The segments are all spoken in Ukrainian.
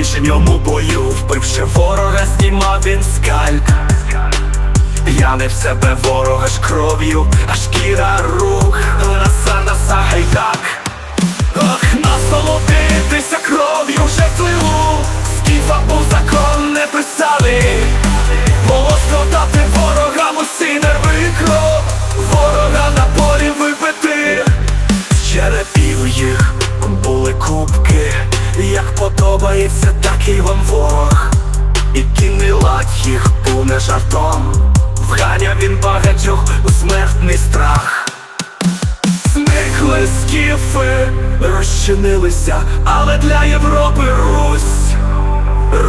ближньому бою, вбивши ворога, знімав він скальп. Не в себе ворога ж кров'ю, а шкіра рук, наса наса гайдак. Ах, насолодитися кров'ю жертвливу, скіфа був закон не писали. Волосно дати ворогам усі нерви кров, ворога на полі вибити. З черепів їх кубки, як подобається, так і вам ворог. І кінний лад їх був не жартом. Вганяв він багатьох у смертний страх. Зникли скіфи, розчинилися, але для Європи Русь.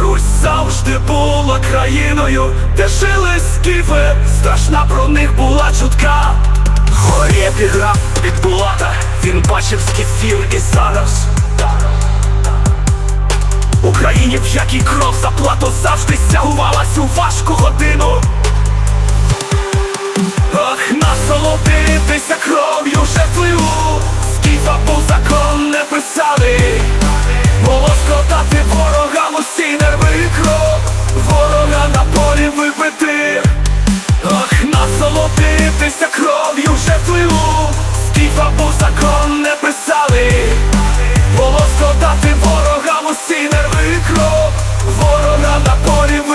Русь завжди була країною, де жили скіфи, страшна про них була чутка. Горі епіграф від Булата, він бачив скіфів і зараз. Україні, в якій кров за плату завжди сягувалась у важку годину. Ах, насолодитися кров'ю жертвливу Скіфа був закон не писали. Було скотати ворогам усі нерви і кров. Ворога на полі вибити. Ах, насолодитися кров'ю жертвливу Скіфа був закон не писали. Було скотати ворогам усі ворона на полі.